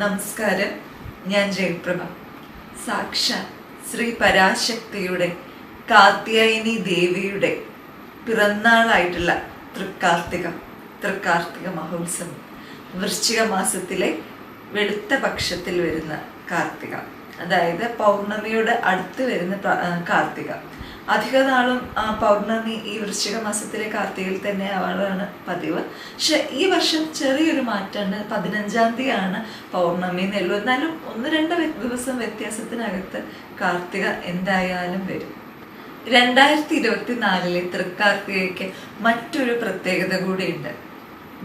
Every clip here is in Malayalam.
നമസ്കാരം. ഞാൻ ജയപ്രഭ. സാക്ഷാ ശ്രീ പരാശക്തിയുടെ കാർത്യായനി ദേവിയുടെ പിറന്നാളായിട്ടുള്ള തൃക്കാർത്തിക തൃക്കാർത്തിക മഹോത്സവം വൃശ്ചിക മാസത്തിലെ വെളുത്ത പക്ഷത്തിൽ വരുന്ന കാർത്തിക. അതായത് പൗർണമിയുടെ അടുത്ത് വരുന്ന കാർത്തിക. അധിക നാളും പൗർണമി ഈ വൃശ്ചിക മാസത്തിലെ കാർത്തികയിൽ തന്നെ ആവാറാണ് പതിവ്. പക്ഷെ ഈ വർഷം ചെറിയൊരു മാറ്റമുണ്ട് പതിനഞ്ചാം തീയതിയാണ് പൗർണമി എന്നുള്ളൂ എന്നാലും ഒന്ന് രണ്ട് ദിവസം വ്യത്യാസത്തിനകത്ത് കാർത്തിക എന്തായാലും വരും. രണ്ടായിരത്തി ഇരുപത്തി നാലിലെ തൃക്കാർത്തികയ്ക്ക് മറ്റൊരു പ്രത്യേകത കൂടിയുണ്ട്.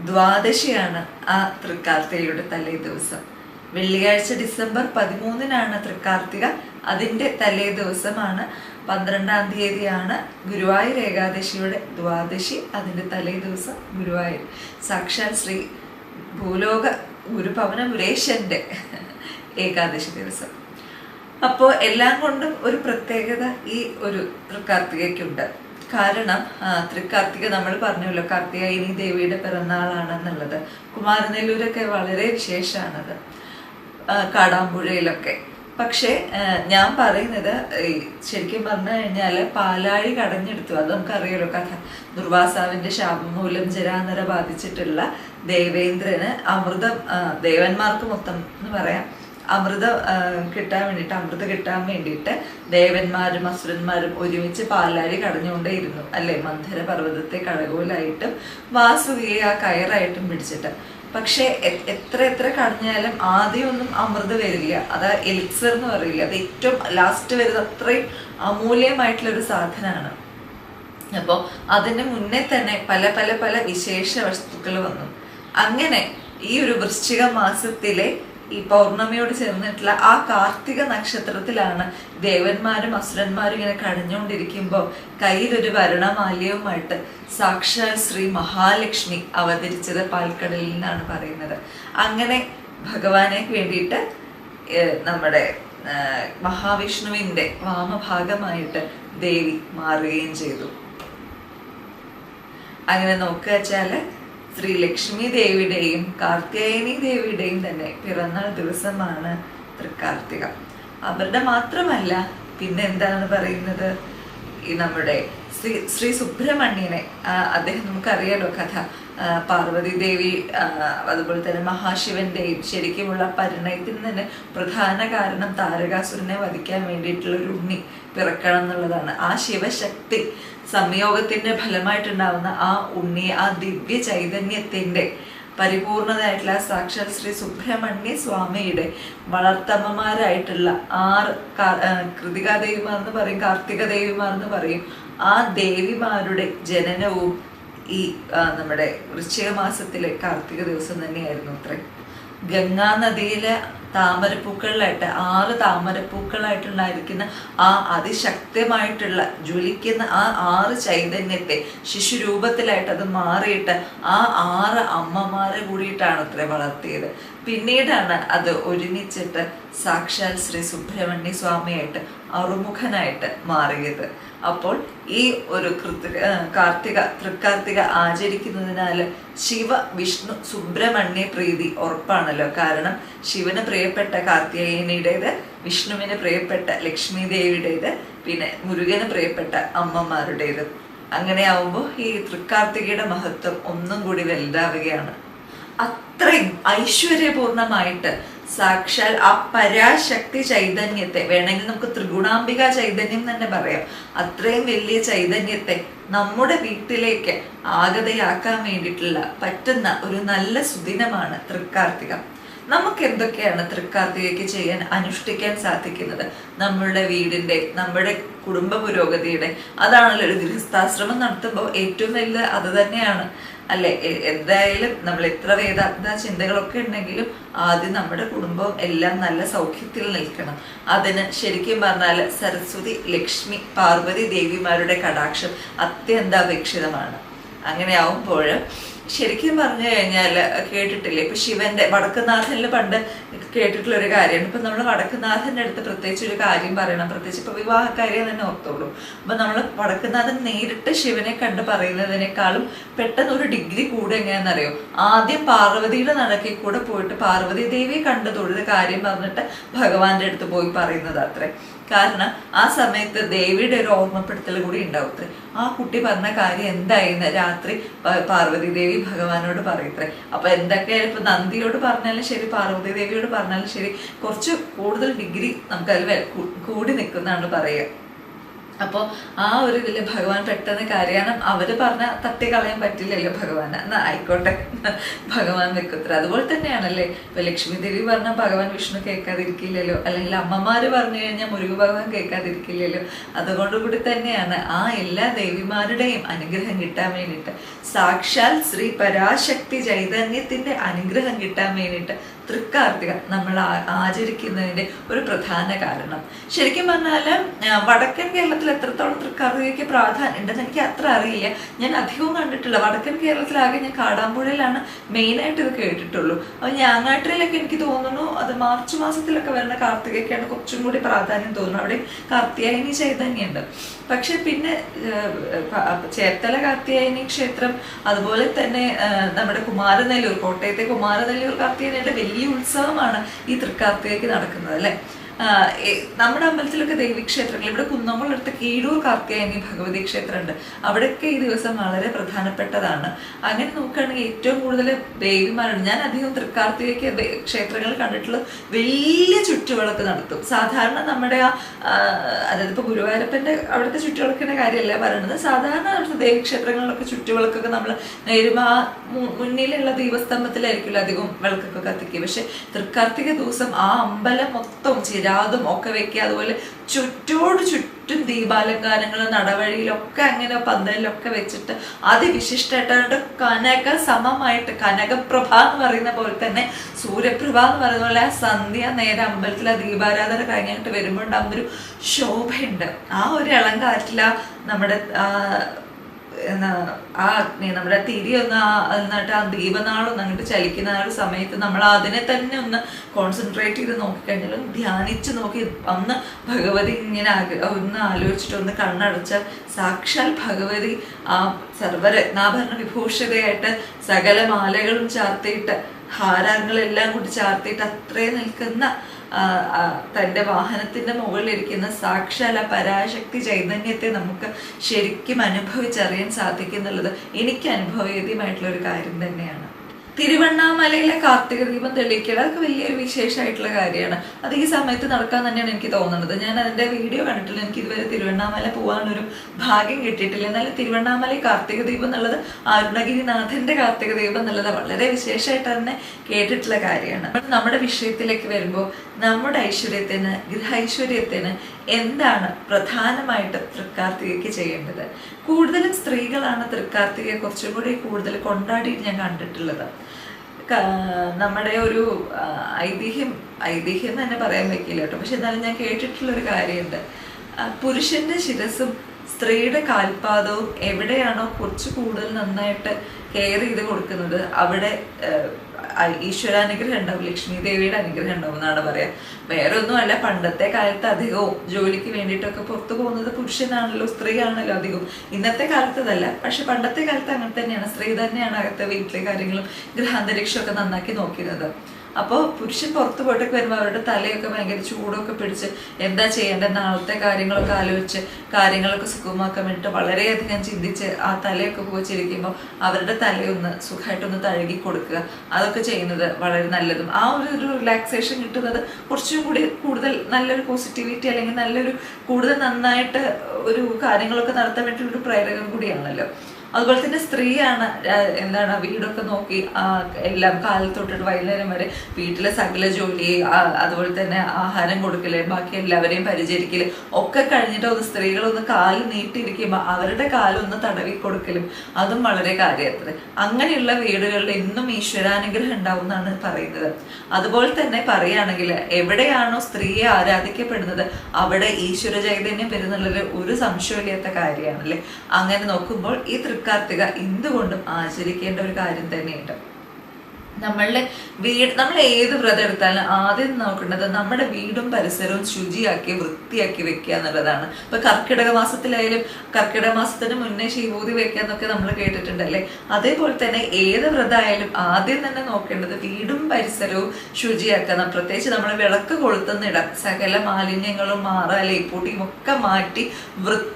ദ്വാദശിയാണ് ആ തൃക്കാർത്തികയുടെ തലേ ദിവസം. വെള്ളിയാഴ്ച ഡിസംബർ പതിമൂന്നിനാണ് തൃക്കാർത്തിക അതിന്റെ തലേ ദിവസമാണ്. പന്ത്രണ്ടാം തീയതിയാണ് ഗുരുവായൂർ ഏകാദശിയുടെ ദ്വാദശി. അതിന്റെ തലേ ദിവസം ഗുരുവായൂർ. സാക്ഷാൽ ശ്രീ ഭൂലോക ഗുരുഭവന ഗുരേശന്റെ ഏകാദശി ദിവസം. അപ്പോൾ എല്ലാം കൊണ്ടും ഒരു പ്രത്യേകത ഈ ഒരു തൃക്കാർത്തികയ്ക്കുണ്ട് കാരണം തൃക്കാർത്തിക നമ്മൾ പറഞ്ഞല്ലോ കാർത്തികേയനി ദേവിയുടെ പിറന്നാളാണെന്നുള്ളത്. കുമാരനെല്ലൂരൊക്കെ വളരെ വിശേഷമാണത് കാടാമ്പുഴയിലൊക്കെ. പക്ഷേ ഞാൻ പറയുന്നത് ശരിക്കും പറഞ്ഞു കഴിഞ്ഞാൽ പാലാഴി കടഞ്ഞെടുത്തു. അത് നമുക്കറിയാലോ കഥ. ദുർവാസാവിന്റെ ശാപം മൂലം ജരാനര ബാധിച്ചിട്ടുള്ള ദേവേന്ദ്രന് അമൃതം ദേവന്മാർക്ക് മൊത്തം എന്ന് പറയാം അമൃതം കിട്ടാൻ വേണ്ടിയിട്ട് അമൃത് കിട്ടാൻ വേണ്ടിയിട്ട് ദേവന്മാരും അസുരന്മാരും ഒരുമിച്ച് പാലാരി കടഞ്ഞുകൊണ്ടേയിരുന്നു. അല്ലെ? മന്ധര പർവതത്തെ കടകോലായിട്ടും വാസുകിയെ ആ കയറായിട്ടും പിടിച്ചിട്ട്. പക്ഷെ എത്ര എത്ര കടഞ്ഞാലും ആദ്യമൊന്നും അമൃത് വരില്ല. അത് എലിക്സർ എന്ന് പറയില്ല? അത് ഏറ്റവും ലാസ്റ്റ് വരുന്നത് അത്രയും അമൂല്യമായിട്ടുള്ള ഒരു സാധനമാണ് അപ്പോൾ അതിന് മുന്നേ തന്നെ പല പല പല വിശേഷ വസ്തുക്കൾ വന്നു. അങ്ങനെ ഈ ഒരു വൃശ്ചിക മാസത്തിലെ ഈ പൗർണമിയോട് ചേർന്നിട്ടുള്ള ആ കാർത്തിക നക്ഷത്രത്തിലാണ് ദേവന്മാരും അസുരന്മാരും ഇങ്ങനെ കടഞ്ഞുകൊണ്ടിരിക്കുമ്പോൾ കയ്യിലൊരു വരണമാല്യവുമായിട്ട് സാക്ഷാൽ ശ്രീ മഹാലക്ഷ്മി അവതരിച്ചത് പാൽക്കടലിൽ നിന്നാണ് പറയുന്നത്. അങ്ങനെ ഭഗവാനെ വേണ്ടിയിട്ട് നമ്മുടെ മഹാവിഷ്ണുവിന്റെ വാമഭാഗമായിട്ട് ദേവി മാറുകയും ചെയ്തു. അങ്ങനെ നോക്കുക വെച്ചാൽ ശ്രീ ലക്ഷ്മി ദേവിയുടെയും കാർത്തികേയനി ദേവിയുടെയും തന്നെ പിറന്നാൾ ദിവസമാണ് തൃക്കാർത്തിക. അവരുടെ മാത്രമല്ല പിന്നെ എന്താണ് പറയുന്നത്? ഈ നമ്മുടെ ശ്രീ ശ്രീ സുബ്രഹ്മണ്യനെ അദ്ദേഹം നമുക്കറിയാലോ കഥ. പാർവതി ദേവി അതുപോലെ തന്നെ മഹാശിവന്റെയും ശരിക്കുമുള്ള പരിണയത്തിന് തന്നെ പ്രധാന കാരണം താരകാസുരനെ വധിക്കാൻ വേണ്ടിയിട്ടുള്ള ഒരു ഉണ്ണി പിറക്കണം എന്നുള്ളതാണ്. ആ ശിവശക്തി സംയോഗത്തിന്റെ ഫലമായിട്ടുണ്ടാവുന്ന ആ ഉണ്ണി ആ ദിവ്യ ചൈതന്യത്തിന്റെ പരിപൂർണതയായിട്ടുള്ള ആ സാക്ഷാൽ ശ്രീ സുബ്രഹ്മണ്യ സ്വാമിയുടെ വളർത്തമ്മമാരായിട്ടുള്ള ആറ് കൃതികാ ദേവിമാർ എന്ന് പറയും കാർത്തിക ദേവിമാർ എന്ന് പറയും ആ ദേവിമാരുടെ ജനനവും ഈ നമ്മുടെ വൃശ്ചിക മാസത്തിലെ കാർത്തിക ദിവസം തന്നെയായിരുന്നു അത്രേ. ഗംഗാ നദിയിലെ താമരപ്പൂക്കളിലായിട്ട് ആറ് താമരപ്പൂക്കളായിട്ടുണ്ടായിരിക്കുന്ന ആ അതിശക്തമായിട്ടുള്ള ജ്വലിക്കുന്ന ആ ആറ് ചൈതന്യത്തെ ശിശുരൂപത്തിലായിട്ട് അത് മാറിയിട്ട് ആ ആറ് അമ്മമാരെ കൂടിയിട്ടാണ് അത്ര വളർത്തിയത്. പിന്നീടാണ് അത് ഒരുമിച്ചിട്ട് സാക്ഷാൽ ശ്രീ സുബ്രഹ്മണ്യ സ്വാമിയായിട്ട് അറുമുഖനായിട്ട് മാറിയത്. അപ്പോൾ ഈ ഒരു കൃതി കാർത്തിക തൃക്കാർത്തിക ആചരിക്കുന്നതിനാൽ ശിവ വിഷ്ണു സുബ്രഹ്മണ്യ പ്രീതി ഉറപ്പാണല്ലോ. കാരണം ശിവന് പ്രിയപ്പെട്ട കാർത്തികേയനിയുടേത് വിഷ്ണുവിന് പ്രിയപ്പെട്ട ലക്ഷ്മി ദേവിയുടേത് പിന്നെ മുരുകന് പ്രിയപ്പെട്ട അമ്മമാരുടേത്. അങ്ങനെ ആവുമ്പോൾ ഈ തൃക്കാർത്തികയുടെ മഹത്വം ഒന്നും കൂടി വലുതാവുകയാണ്. അത്രയും ഐശ്വര്യപൂർണമായിട്ട് സാക്ഷാൽ ആ പരാശക്തി ചൈതന്യത്തെ വേണമെങ്കിൽ നമുക്ക് ത്രിഗുണാംബിക ചൈതന്യം തന്നെ പറയാം. അത്രയും വലിയ ചൈതന്യത്തെ നമ്മുടെ വീട്ടിലേക്ക് ആഗതയാക്കാൻ വേണ്ടിയിട്ടുള്ള പറ്റുന്ന ഒരു നല്ല സുദിനമാണ് തൃക്കാർത്തികം. നമുക്ക് എന്തൊക്കെയാണ് തൃക്കാർത്തികയ്ക്ക് ചെയ്യാൻ അനുഷ്ഠിക്കാൻ സാധിക്കുന്നത്? നമ്മളുടെ വീടിന്റെ നമ്മുടെ കുടുംബ പുരോഗതിയുടെ അതാണല്ലോ ഒരു ഗൃഹസ്ഥാശ്രമം നടത്തുമ്പോൾ ഏറ്റവും വലിയ അത് തന്നെയാണ്. അല്ലെ? എന്തായാലും നമ്മൾ എത്ര വേദാന്ത ചിന്തകളൊക്കെ ഉണ്ടെങ്കിലും ആദ്യം നമ്മുടെ കുടുംബം എല്ലാം നല്ല സൗഖ്യത്തിൽ നിൽക്കണം. അതിന് ശരിക്കും പറഞ്ഞാൽ സരസ്വതി ലക്ഷ്മി പാർവതി ദേവിമാരുടെ കടാക്ഷം അത്യന്താപേക്ഷിതമാണ്. അങ്ങനെ ശരിക്കും പറഞ്ഞു കഴിഞ്ഞാൽ കേട്ടിട്ടില്ലേ? ഇപ്പൊ ശിവന്റെ വടക്കുനാഥനിൽ പണ്ട് കേട്ടിട്ടുള്ള ഒരു കാര്യമാണ്. ഇപ്പൊ നമ്മൾ വടക്കുനാഥന്റെ അടുത്ത് പ്രത്യേകിച്ച് ഒരു കാര്യം പറയണം. പ്രത്യേകിച്ച് ഇപ്പൊ വിവാഹക്കാരെ തന്നെ ഓർത്തോളൂ. അപ്പൊ നമ്മൾ വടക്കുനാഥൻ നേരിട്ട് ശിവനെ കണ്ട് പറയുന്നതിനേക്കാളും പെട്ടെന്ന് ഒരു ഡിഗ്രി കൂടെ എങ്ങനെയാണെന്നറിയോ? ആദ്യം പാർവതിയുടെ നടക്കി കൂടെ പോയിട്ട് പാർവതി ദേവിയെ കണ്ട് തൊഴുത് കാര്യം പറഞ്ഞിട്ട് ഭഗവാന്റെ അടുത്ത് പോയി പറയുന്നത് അത്രേ. കാരണം ആ സമയത്ത് ദേവിയുടെ ഒരു ഓർമ്മപ്പെടുത്തൽ കൂടി ഉണ്ടാവും. ആ കുട്ടി പറഞ്ഞ കാര്യം എന്തായിരുന്നു രാത്രി പാർവതി ദേവി ഭഗവാനോട് പറയത്രേ. അപ്പൊ എന്തൊക്കെയായാലും ഇപ്പൊ നന്ദിയോട് പറഞ്ഞാലും ശരി പാർവതി ദേവിയോട് പറഞ്ഞാലും ശരി കുറച്ച് കൂടുതൽ ഡിഗ്രി നമുക്കതിൽ കൂടി നിൽക്കുന്നതാണ് പറയുക. അപ്പോൾ ആ ഒരു ഇതിൽ ഭഗവാൻ പെട്ടെന്ന് കാരണം അവർ പറഞ്ഞ തട്ടി കളയാൻ പറ്റില്ലല്ലോ ഭഗവാൻ എന്നാ ആയിക്കോട്ടെ. ഭഗവാൻ വെക്കുത്ര അതുപോലെ തന്നെയാണല്ലേ. ഇപ്പൊ ലക്ഷ്മി ദേവി പറഞ്ഞ ഭഗവാൻ വിഷ്ണു കേൾക്കാതിരിക്കില്ലല്ലോ. അല്ലെങ്കിൽ അമ്മമാർ പറഞ്ഞു കഴിഞ്ഞാൽ മുരുക ഭഗവാൻ കേൾക്കാതിരിക്കില്ലല്ലോ. അതുകൊണ്ടുകൂടി തന്നെയാണ് ആ എല്ലാ ദേവിമാരുടെയും അനുഗ്രഹം കിട്ടാൻ വേണ്ടിയിട്ട്. സാക്ഷാൽ ശ്രീ പരാശക്തി ചൈതന്യത്തിന്റെ അനുഗ്രഹം കിട്ടാൻ വേണ്ടിയിട്ട് തൃക്കാർത്തിക നമ്മൾ ആചരിക്കുന്നതിന്റെ ഒരു പ്രധാന കാരണം. ശരിക്കും പറഞ്ഞാൽ വടക്കൻ കേരളത്തിൽ എത്രത്തോളം തൃക്കാർത്തികയ്ക്ക് പ്രാധാന്യം ഉണ്ടെന്ന് എനിക്ക് അത്ര അറിയില്ല. ഞാൻ അധികവും കണ്ടിട്ടില്ല. വടക്കൻ കേരളത്തിലാകെ ഞാൻ കാടാമ്പുഴയിലാണ് മെയിനായിട്ട് ഇത് കേട്ടിട്ടുള്ളൂ. അപ്പോൾ ഞാങ്ങാട്ടിലൊക്കെ എനിക്ക് തോന്നുന്നു അത് മാർച്ച് മാസത്തിലൊക്കെ വരുന്ന കാർത്തികയ്ക്കാണ് കുറച്ചും കൂടി പ്രാധാന്യം തോന്നുന്നു അവിടെ കാർത്തിയായനി ചൈതന്യമുണ്ട് പക്ഷെ പിന്നെ ചേർത്തല കാർത്തിയായനി ക്ഷേത്രം അതുപോലെ തന്നെ നമ്മുടെ കുമാരനെല്ലൂർ കോട്ടയത്തെ കുമാരനെല്ലൂർ കാർത്തിയായനിയുടെ വലിയ ഉത്സവമാണ് ഈ തൃക്കാർത്തികയ്ക്ക് നടക്കുന്നത് അല്ലേ? നമ്മുടെ അമ്പലത്തിലൊക്കെ ദേവീക്ഷേത്രങ്ങൾ ഇവിടെ കുന്നംകുളത്ത് കീഴൂർ കാർത്തിയായനി ഭഗവതി ക്ഷേത്രമുണ്ട്. അവിടെയൊക്കെ ഈ ദിവസം വളരെ പ്രധാനപ്പെട്ടതാണ്. അങ്ങനെ നോക്കുകയാണെങ്കിൽ ഏറ്റവും കൂടുതൽ ദേവിമാരുണ്ട്. ഞാൻ അധികം തൃക്കാർത്തികയ്ക്ക് ദേ- ക്ഷേത്രങ്ങൾ കണ്ടിട്ടുള്ള വലിയ ചുറ്റുവിളക്ക് നടത്തും. സാധാരണ നമ്മുടെ ആ അതായത് ഇപ്പോൾ ഗുരുവായൂരപ്പന്റെ അവിടുത്തെ ചുറ്റുവിളക്കിന്റെ കാര്യമല്ല പറയുന്നത്. സാധാരണ അവിടുത്തെ ദേവീക്ഷേത്രങ്ങളിലൊക്കെ ചുറ്റുവിളക്കൊക്കെ നമ്മൾ നേരും ആ മുന്നിലുള്ള ദീപസ്തംഭത്തിലായിരിക്കില്ല അധികം വിളക്കൊക്കെ കത്തിക്കുക. പക്ഷെ തൃക്കാർത്തിക ദിവസം ആ അമ്പലം മൊത്തം ചിരാതും ഒക്കെ വെക്കുക. അതുപോലെ ചുറ്റോട് ചുറ്റും ദീപാലങ്കാരങ്ങൾ നടവഴിയിലൊക്കെ അങ്ങനെ പന്തലിലൊക്കെ വെച്ചിട്ട് അതിവിശിഷ്ടമായിട്ട് കനക സമമായിട്ട് കനകപ്രഭ എന്ന് പറയുന്ന പോലെ തന്നെ സൂര്യപ്രഭ എന്ന് പറയുന്ന പോലെ ആ സന്ധ്യ നേരെ അമ്പലത്തിൽ ആ ദീപാരാധന കഴിഞ്ഞിട്ട് വരുമ്പോൾ ഉണ്ടാകുന്ന ഒരു ശോഭയുണ്ട്. ആ ഒരു ഇളം കാറ്റില നമ്മുടെ ആ അഗ്നി നമ്മുടെ തിരി ഒന്ന് ആ എന്നിട്ട് ആ ദീപനാളൊന്ന് അങ്ങോട്ട് ചലിക്കുന്ന ആ ഒരു സമയത്ത് നമ്മൾ അതിനെ തന്നെ ഒന്ന് കോൺസെൻട്രേറ്റ് ചെയ്ത് നോക്കിക്കഴിഞ്ഞാൽ ഒന്ന് ധ്യാനിച്ച് നോക്കി അന്ന് ഭഗവതി ഇങ്ങനെ ഒന്ന് ആലോചിച്ചിട്ട് ഒന്ന് കണ്ണടച്ചാൽ സാക്ഷാൽ ഭഗവതി ആ സർവരത്നാഭരണ വിഭൂഷിതയായിട്ട് സകല മാലകളും ചാർത്തിയിട്ട് ഹാരങ്ങളെല്ലാം കൂടി ചാർത്തിയിട്ട് അത്രേ നിൽക്കുന്ന തന്റെ വാഹനത്തിന്റെ മുകളിലിരിക്കുന്ന സാക്ഷാൽ ആ പരാശക്തി ചൈതന്യത്തെ നമുക്ക് ശരിക്കും അനുഭവിച്ചറിയാൻ സാധിക്കുന്നുള്ളത് എനിക്ക് അനുഭവവേദ്യമായിട്ടുള്ള ഒരു കാര്യം തന്നെയാണ്. തിരുവണ്ണാമലയിലെ കാർത്തിക ദീപം തെളിയിക്കൽ അതൊക്കെ വലിയൊരു വിശേഷമായിട്ടുള്ള കാര്യമാണ്. അത് ഈ സമയത്ത് നടക്കാൻ തന്നെയാണ് എനിക്ക് തോന്നുന്നത്. ഞാൻ അതിന്റെ വീഡിയോ കണ്ടിട്ടില്ല. എനിക്ക് ഇതുവരെ തിരുവണ്ണാമല പോകാനൊരു ഭാഗ്യം കിട്ടിയിട്ടില്ല. എന്നാലും തിരുവണ്ണാമല കാർത്തിക ദീപം എന്നുള്ളത് അരുണഗിരിനാഥന്റെ കാർത്തിക ദീപം എന്നുള്ളത് വളരെ വിശേഷമായിട്ട് തന്നെ കേട്ടിട്ടുള്ള കാര്യമാണ്. നമ്മുടെ വിഷയത്തിലേക്ക് വരുമ്പോൾ നമ്മുടെ ഐശ്വര്യത്തിന് ഗൃഹൈശ്വര്യത്തിന് എന്താണ് പ്രധാനമായിട്ട് തൃക്കാർത്തികയ്ക്ക് ചെയ്യേണ്ടത്? കൂടുതലും സ്ത്രീകളാണ് തൃക്കാർത്തികയെ കുറച്ചും കൂടി കൂടുതൽ കൊണ്ടാടി ഞാൻ കണ്ടിട്ടുള്ളത്. നമ്മുടെ ഒരു ഐതിഹ്യം ഐതിഹ്യം എന്ന് തന്നെ പറയാൻ പറ്റില്ല കേട്ടോ. പക്ഷെ എന്നാലും ഞാൻ കേട്ടിട്ടുള്ള ഒരു കാര്യമുണ്ട് പുരുഷന്റെ ശിരസും സ്ത്രീയുടെ കാൽപാദവും എവിടെയാണോ കുറച്ച് കൂടുതൽ നന്നായിട്ട് കെയർ ചെയ്ത് കൊടുക്കുന്നത് അവിടെ ഏഹ്, അനുഗ്രഹം ഉണ്ടാവും ലക്ഷ്മി ദേവിയുടെ അനുഗ്രഹം ഉണ്ടാവും എന്നാണ് പറയാ. വേറെ ഒന്നുമല്ല പണ്ടത്തെ കാലത്ത് അധികവും ജോലിക്ക് വേണ്ടിയിട്ടൊക്കെ പുറത്തു പോകുന്നത് പുരുഷനാണല്ലോ സ്ത്രീയാണല്ലോ അധികവും. ഇന്നത്തെ കാലത്ത് അതല്ല പക്ഷെ പണ്ടത്തെ കാലത്ത് അങ്ങനെ തന്നെയാണ്. സ്ത്രീ തന്നെയാണ് അകത്തെ വീട്ടിലെ കാര്യങ്ങളും ഗ്രഹാന്തരീക്ഷമൊക്കെ നന്നാക്കി നോക്കുന്നത് അപ്പോൾ പുരുഷൻ പുറത്ത് പോയിട്ടൊക്കെ വരുമ്പോൾ അവരുടെ തലയൊക്കെ ഭയങ്കര ചൂടൊക്കെ പിടിച്ച് എന്താ ചെയ്യേണ്ടത് നാളത്തെ കാര്യങ്ങളൊക്കെ ആലോചിച്ച് കാര്യങ്ങളൊക്കെ സുഖമാക്കാൻ വേണ്ടിയിട്ട് വളരെയധികം ചിന്തിച്ച് ആ തലയൊക്കെ പോച്ചിരിക്കുമ്പോൾ അവരുടെ തലയൊന്ന് സുഖമായിട്ടൊന്ന് തഴുകി കൊടുക്കുക. അതൊക്കെ ചെയ്യുന്നത് വളരെ നല്ലതും. ആ ഒരു ഒരു റിലാക്സേഷൻ കിട്ടുന്നത് കുറച്ചും കൂടി കൂടുതൽ നല്ലൊരു പോസിറ്റിവിറ്റി അല്ലെങ്കിൽ നല്ലൊരു കൂടുതൽ നന്നായിട്ട് ഒരു കാര്യങ്ങളൊക്കെ നടത്താൻ വേണ്ടിയിട്ടുള്ള ഒരു പ്രേരകം കൂടിയാണല്ലോ. അതുപോലെ തന്നെ സ്ത്രീയാണ് എന്താണ് വീടൊക്കെ നോക്കി എല്ലാം കാലത്ത് തൊട്ടിട്ട് വൈകുന്നേരം വരെ വീട്ടിലെ സകല ജോലി അതുപോലെ തന്നെ ആഹാരം കൊടുക്കൽ ബാക്കി എല്ലാവരെയും പരിചരിക്കൽ ഒക്കെ കഴിഞ്ഞിട്ട് ഒന്ന് സ്ത്രീകളൊന്ന് കാൽ നീട്ടിയിരിക്കുമ്പോൾ അവരുടെ കാലൊന്ന് തടവി കൊടുക്കലും അതും വളരെ കാര്യത്തിൽ അങ്ങനെയുള്ള വീടുകളിൽ ഇന്നും ഈശ്വരാനുഗ്രഹം ഉണ്ടാവും എന്നാണ് പറയുന്നത്. അതുപോലെ തന്നെ പറയുകയാണെങ്കിൽ എവിടെയാണോ സ്ത്രീയെ ആരാധിക്കപ്പെടുന്നത് അവിടെ ഈശ്വര ചൈതന്യം വരുന്നുള്ളത് ഒരു സംശയമില്ലാത്ത കാര്യമാണല്ലേ? അങ്ങനെ നോക്കുമ്പോൾ ഈ തൃക്കാർ തൃക്കാർത്തിക എന്തുകൊണ്ടും ആചരിക്കേണ്ട ഒരു കാര്യം തന്നെയുണ്ട്. നമ്മളുടെ വീട് നമ്മൾ ഏത് വ്രതം എടുത്താലും ആദ്യം നോക്കേണ്ടത് നമ്മുടെ വീടും പരിസരവും ശുചിയാക്കി വൃത്തിയാക്കി വെക്കുക എന്നുള്ളതാണ്. ഇപ്പൊ കർക്കിടക മാസത്തിലായാലും കർക്കിടക മാസത്തിന് മുന്നേ ശിവൂതി വെക്കുക എന്നൊക്കെ നമ്മൾ കേട്ടിട്ടുണ്ടല്ലേ? അതേപോലെ തന്നെ ഏത് വ്രതമായാലും ആദ്യം തന്നെ നോക്കേണ്ടത് വീടും പരിസരവും ശുചിയാക്കണം. പ്രത്യേകിച്ച് നമ്മൾ വിളക്ക് കൊളുത്തുന്നിടം സകല മാലിന്യങ്ങളും മാറാലേ പൂട്ടിയും ഒക്കെ മാറ്റി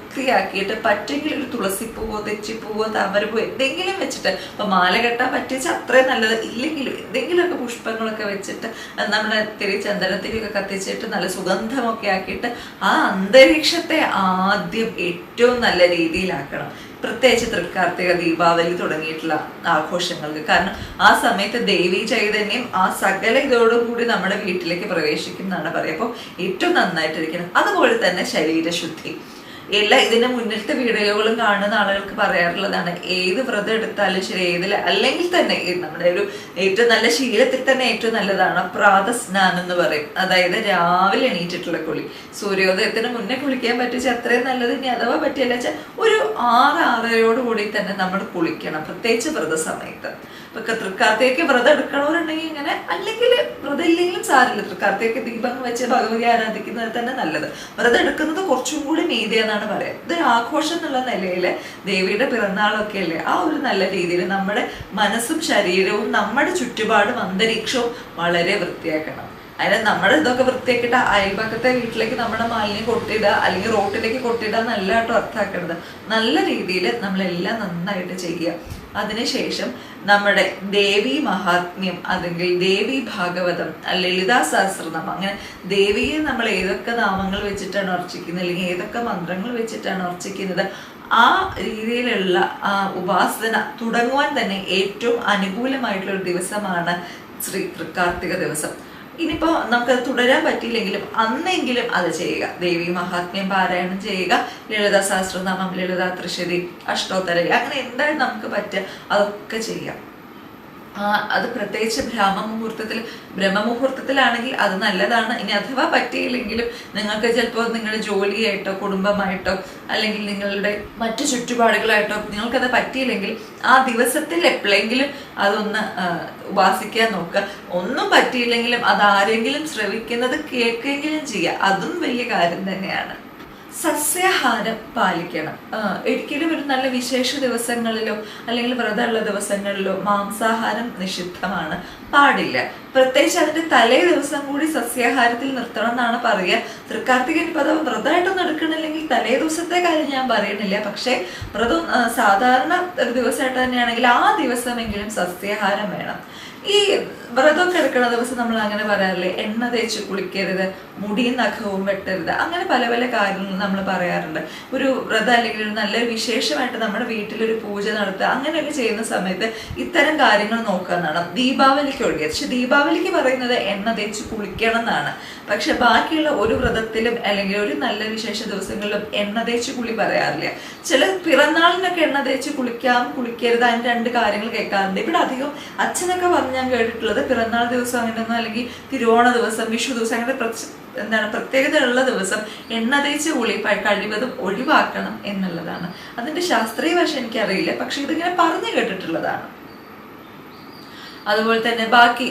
വൃത്തിയാക്കിയിട്ട് പറ്റെങ്കിൽ ഒരു തുളസിപ്പൂവോ തെച്ചിപ്പൂവോ താമരപ്പൂവോ എന്തെങ്കിലും വെച്ചിട്ട് ഇപ്പൊ മാല കെട്ടാൻ പറ്റിച്ച അത്രയും നല്ലത്. ഇല്ലെങ്കിലും എന്തെങ്കിലുമൊക്കെ പുഷ്പങ്ങളൊക്കെ വെച്ചിട്ട് നമ്മുടെ തിരി ചന്ദനത്തിരിയൊക്കെ കത്തിച്ചിട്ട് നല്ല സുഗന്ധമൊക്കെ ആക്കിയിട്ട് ആ അന്തരീക്ഷത്തെ ആദ്യം ഏറ്റവും നല്ല രീതിയിലാക്കണം. പ്രത്യേകിച്ച് തൃക്കാർത്തിക ദീപാവലി തുടങ്ങിയിട്ടുള്ള ആഘോഷങ്ങൾക്ക്. കാരണം ആ സമയത്ത് ദേവി ചൈതന്യം ആ സകല ഇതോടുകൂടി നമ്മുടെ വീട്ടിലേക്ക് പ്രവേശിക്കും എന്നാണ് പറയുക. അപ്പോൾ ഏറ്റവും നന്നായിട്ടിരിക്കണം. അതുപോലെ തന്നെ ശരീരശുദ്ധി. എല്ലാ ഇതിന്റെ മുന്നിലത്തെ വീഡിയോകളും കാണുന്ന ആളുകൾക്ക് പറയാറുള്ളതാണ് ഏത് വ്രതം എടുത്താലും ശരി ഏതിൽ അല്ലെങ്കിൽ തന്നെ നമ്മുടെ ഒരു ഏറ്റവും നല്ല ശീലത്തിൽ തന്നെ ഏറ്റവും നല്ലതാണ് പ്രാതസ്നാനം എന്ന് പറയും. അതായത് രാവിലെ എണീറ്റിട്ടുള്ള കുളി. സൂര്യോദയത്തിന് മുന്നേ കുളിക്കാൻ പറ്റിച്ച അത്രയും നല്ലത് ഇനി അഥവാ പറ്റിയല്ല വെച്ചാൽ ഒരു ആറ് ആറരയോട് കൂടി തന്നെ നമ്മൾ കുളിക്കണം പ്രത്യേകിച്ച് വ്രത സമയത്ത് ഇപ്പൊ തൃക്കാർത്തേക്ക് വ്രതം എടുക്കണവരുണ്ടെങ്കിൽ ഇങ്ങനെ അല്ലെങ്കിൽ വ്രതം ഇല്ലെങ്കിലും സാരില്ല തൃക്കാർത്തേക്ക് ദീപം വെച്ച് ഭഗവതി ആരാധിക്കുന്നത് തന്നെ നല്ലത്. വ്രതം എടുക്കുന്നത് കുറച്ചും കൂടി മീതി എന്നാണ് പറയാം. ഇതൊരു ആഘോഷം എന്നുള്ള നിലയിൽ ദേവിയുടെ പിറന്നാളൊക്കെ അല്ലേ ആ ഒരു നല്ല രീതിയിൽ നമ്മുടെ മനസ്സും ശരീരവും നമ്മുടെ ചുറ്റുപാടും അന്തരീക്ഷവും വളരെ വൃത്തിയാക്കണം. അതിന് നമ്മുടെ ഇതൊക്കെ വൃത്തിയാക്കിയിട്ട് അയൽപക്കത്തെ വീട്ടിലേക്ക് നമ്മുടെ മാലിന്യം കൊട്ടിയിടുക അല്ലെങ്കിൽ റോട്ടിലേക്ക് കൊട്ടിയിടുക എന്നല്ല അർത്ഥാക്കരുത് നല്ല രീതിയിൽ നമ്മളെല്ലാം നന്നായിട്ട് ചെയ്യുക. അതിനുശേഷം നമ്മുടെ ദേവി മഹാത്മ്യം അല്ലെങ്കിൽ ദേവി ഭാഗവതം ലളിതാ സഹസ്രനാമം. അങ്ങനെ ദേവിയെ നമ്മൾ ഏതൊക്കെ നാമങ്ങൾ വെച്ചിട്ടാണ് അർച്ചിക്കുന്നത്? അല്ലെങ്കിൽ ഏതൊക്കെ മന്ത്രങ്ങൾ വെച്ചിട്ടാണ് അർച്ചിക്കുന്നത്? ആ രീതിയിലുള്ള ഉപാസന തുടങ്ങുവാൻ തന്നെ ഏറ്റവും അനുകൂലമായിട്ടുള്ള ഒരു ദിവസമാണ് ശ്രീ തൃക്കാർത്തിക ദിവസം. ഇനിയിപ്പോ നമുക്കത് തുടരാൻ പറ്റിയില്ലെങ്കിലും അന്നെങ്കിലും അത് ചെയ്യുക. ദേവി മഹാത്മ്യം പാരായണം ചെയ്യുക. ലളിത സഹസ്രനാമം ലളിത തൃശ്ശതി അഷ്ടോത്തര അങ്ങനെ എന്തായാലും നമുക്ക് പറ്റുക. അതൊക്കെ ചെയ്യാം. അത് പ്രത്യേകിച്ച് ബ്രഹ്മമുഹൂർത്തത്തിൽ ബ്രഹ്മമുഹൂർത്തത്തിലാണെങ്കിൽ അത് നല്ലതാണ്. ഇനി അഥവാ പറ്റിയില്ലെങ്കിലും നിങ്ങൾക്ക് ചിലപ്പോൾ നിങ്ങളുടെ ജോലിയായിട്ടോ കുടുംബമായിട്ടോ അല്ലെങ്കിൽ നിങ്ങളുടെ മറ്റു ചുറ്റുപാടുകളായിട്ടോ നിങ്ങൾക്കത് പറ്റിയില്ലെങ്കിൽ ആ ദിവസത്തിൽ എപ്പോഴെങ്കിലും അതൊന്ന് ഉപാസിക്കാൻ നോക്കുക. ഒന്നും പറ്റിയില്ലെങ്കിലും അത് ആരെങ്കിലും ശ്രവിക്കുന്നത് കേൾക്കെങ്കിലും ചെയ്യുക. അതും വലിയ കാര്യം തന്നെയാണ്. സസ്യാഹാരം പാലിക്കണം. ഒരിക്കലും ഒരു നല്ല വിശേഷ ദിവസങ്ങളിലോ അല്ലെങ്കിൽ വ്രതമുള്ള ദിവസങ്ങളിലോ മാംസാഹാരം നിഷിദ്ധമാണ്. പാടില്ല. പ്രത്യേകിച്ച് അതിന്റെ തലേ ദിവസം കൂടി സസ്യാഹാരത്തിൽ നിർത്തണം എന്നാണ് പറയുക. തൃക്കാർത്തികൻ പദം വ്രതമായിട്ടൊന്നും എടുക്കണില്ലെങ്കിൽ തലേ ദിവസത്തെ കാര്യം ഞാൻ പറയണില്ല പക്ഷേ വ്രതം സാധാരണ ഒരു ദിവസമായിട്ട് തന്നെയാണെങ്കിൽ ആ ദിവസമെങ്കിലും സസ്യാഹാരം വേണം. ഈ വ്രതമൊക്കെ എടുക്കുന്ന ദിവസം നമ്മൾ അങ്ങനെ പറയാറില്ലേ എണ്ണ തേച്ച് കുളിക്കരുത് മുടിയും നഖവും വെട്ടരുത് അങ്ങനെ പല പല കാര്യങ്ങൾ നമ്മൾ പറയാറുണ്ട്. ഒരു വ്രതം അല്ലെങ്കിൽ ഒരു നല്ല വിശേഷമായിട്ട് നമ്മുടെ വീട്ടിലൊരു പൂജ നടത്തുക അങ്ങനെയൊക്കെ ചെയ്യുന്ന സമയത്ത് ഇത്തരം കാര്യങ്ങൾ നോക്കുക എന്നാണ്. ദീപാവലിക്ക് ഒഴികെ. പക്ഷെ ദീപാവലിക്ക് പറയുന്നത് എണ്ണ തേച്ച് കുളിക്കണം എന്നാണ്. പക്ഷെ ബാക്കിയുള്ള ഒരു വ്രതത്തിലും അല്ലെങ്കിൽ ഒരു നല്ല വിശേഷ ദിവസങ്ങളിലും എണ്ണ തേച്ച് കുളി പറയാറില്ല. ചില പിറന്നാളിനൊക്കെ എണ്ണ തേച്ച് കുളിക്കാം കുളിക്കരുത് അതിന് രണ്ട് കാര്യങ്ങൾ കേൾക്കാറുണ്ട്. ഇവിടെ അധികം അച്ഛനൊക്കെ പറഞ്ഞ് ഞാൻ കേട്ടിട്ടുള്ളത്. പിറന്നാൾ ദിവസം അങ്ങനെയൊന്നും അല്ലെങ്കിൽ തിരുവോണ ദിവസം വിഷു ദിവസം അങ്ങനെ എന്താണ് പ്രത്യേകതയുള്ള ദിവസം എണ്ണ തേച്ച് ഉളി കഴിവതും ഒഴിവാക്കണം എന്നുള്ളതാണ്. അതിന്റെ ശാസ്ത്രീയ വശം എനിക്കറിയില്ല. പക്ഷെ ഇതിങ്ങനെ പറഞ്ഞു കേട്ടിട്ടുള്ളതാണ്. അതുപോലെ തന്നെ ബാക്കി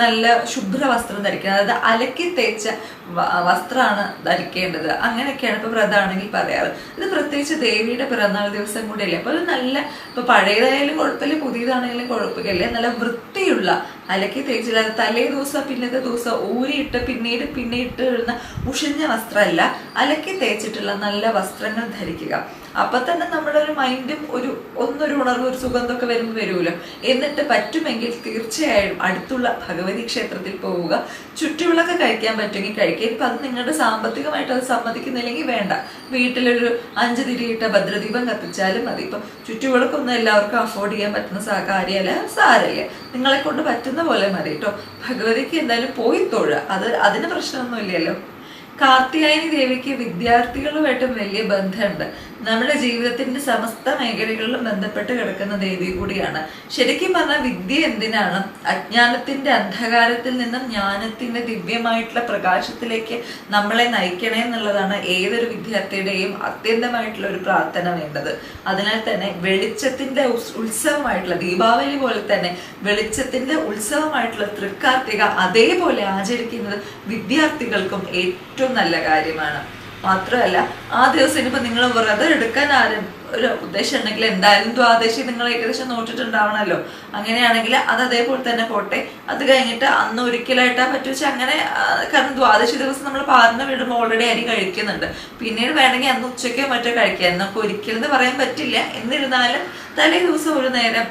നല്ല ശുഭ്ര വസ്ത്രം ധരിക്കുക. അതായത് അലക്കി തേച്ച വസ്ത്രമാണ് ധരിക്കേണ്ടത്. അങ്ങനെയൊക്കെയാണ് ഇപ്പൊ വ്രതമാണെങ്കിൽ പറയാറ്. ഇത് പ്രത്യേകിച്ച് ദേവിയുടെ പിറന്നാൾ ദിവസം കൂടിയല്ലേ? അപ്പൊ അത് നല്ല ഇപ്പൊ പഴയതായാലും കുഴപ്പമില്ല പുതിയതാണെങ്കിലും കുഴപ്പമില്ല. നല്ല വൃത്തിയുള്ള അലക്കി തേച്ചില്ല. തലേ ദിവസം പിന്നത്തെ ദിവസം ഊരിയിട്ട് പിന്നീട് പിന്നെ ഇട്ട് ഇടുന്ന ഉഷിഞ്ഞ വസ്ത്രമല്ല. അലക്കി തേച്ചിട്ടുള്ള നല്ല വസ്ത്രങ്ങൾ ധരിക്കുക. അപ്പൊ തന്നെ നമ്മുടെ ഒരു മൈൻഡും ഒരു ഒന്നൊരു ഉണർവ് ഒരു സുഗന്ധമൊക്കെ വരുമ്പോൾ വരുമല്ലോ. എന്നിട്ട് പറ്റുമെങ്കിൽ തീർച്ചയായും അടുത്തുള്ള ഭഗവതി ക്ഷേത്രത്തിൽ പോവുക. ചുറ്റുവിളക്ക് കഴിക്കാൻ പറ്റുമെങ്കിൽ കഴിക്കുക. ഇപ്പൊ അത് നിങ്ങളുടെ സാമ്പത്തികമായിട്ട് അത് സമ്മതിക്കുന്നില്ലെങ്കിൽ വേണ്ട. വീട്ടിലൊരു അഞ്ച് തിരിയിട്ട ഭദ്രദീപം കത്തിച്ചാലും മതി. ഇപ്പൊ ചുറ്റുവിളക്കൊന്നും എല്ലാവർക്കും അഫോർഡ് ചെയ്യാൻ പറ്റുന്ന കാര്യമല്ല സാരമില്ല. നിങ്ങളെ കൊണ്ട് പറ്റുന്ന പോലെ മതി കേട്ടോ. ഭഗവതിക്ക് എന്തായാലും പോയി തൊഴുക അത് അതിന് പ്രശ്നമൊന്നുമില്ലല്ലോ. കാർത്തിയായനി ദേവിക്ക് വിദ്യാർത്ഥികളുമായിട്ടും വലിയ ബന്ധമുണ്ട്. നമ്മുടെ ജീവിതത്തിന്റെ സമസ്ത മേഖലകളിലും ബന്ധപ്പെട്ട് കിടക്കുന്ന ദേവി കൂടിയാണ്. ശരിക്കും പറഞ്ഞാൽ വിദ്യ എന്തിനാണ്? അജ്ഞാനത്തിന്റെ അന്ധകാരത്തിൽ നിന്നും ജ്ഞാനത്തിന്റെ ദിവ്യമായിട്ടുള്ള പ്രകാശത്തിലേക്ക് നമ്മളെ നയിക്കണേ എന്നുള്ളതാണ് ഏതൊരു വിദ്യാർത്ഥിയുടെയും അത്യന്തമായിട്ടുള്ള ഒരു പ്രാർത്ഥന വേണ്ടത്. അതിനാൽ തന്നെ വെളിച്ചത്തിന്റെ ഉത്സവമായിട്ടുള്ള ദീപാവലി പോലെ തന്നെ വെളിച്ചത്തിന്റെ ഉത്സവമായിട്ടുള്ള തൃക്കാർത്തിക അതേപോലെ ആചരിക്കുന്നത് വിദ്യാർത്ഥികൾക്കും ഏറ്റവും നല്ല കാര്യമാണ്. മാത്രമല്ല ആ ദിവസം ഇനിയിപ്പോൾ നിങ്ങൾ വ്രതം എടുക്കാൻ ആരും ഒരു ഉദ്ദേശം ഉണ്ടെങ്കിൽ എന്തായാലും ദ്വാദശി നിങ്ങൾ ഏകദേശം നോട്ടിട്ടുണ്ടാവണമല്ലോ അങ്ങനെയാണെങ്കിൽ അത് അതേപോലെ തന്നെ പോട്ടെ. അത് കഴിഞ്ഞിട്ട് അന്ന് ഒരിക്കലായിട്ടാ പറ്റുവെച്ചാൽ അങ്ങനെ കാരണം ദ്വാദശി ദിവസം നമ്മൾ പാറിന് വിടുമ്പോൾ ഓൾറെഡി അരി കഴിക്കുന്നുണ്ട്. പിന്നീട് വേണമെങ്കിൽ അന്ന് ഉച്ചയ്ക്കോ മറ്റോ കഴിക്കാം. ഒരിക്കലും എന്ന് പറയാൻ പറ്റില്ല. എന്നിരുന്നാലും തലേ ദിവസം ഒരു നേരം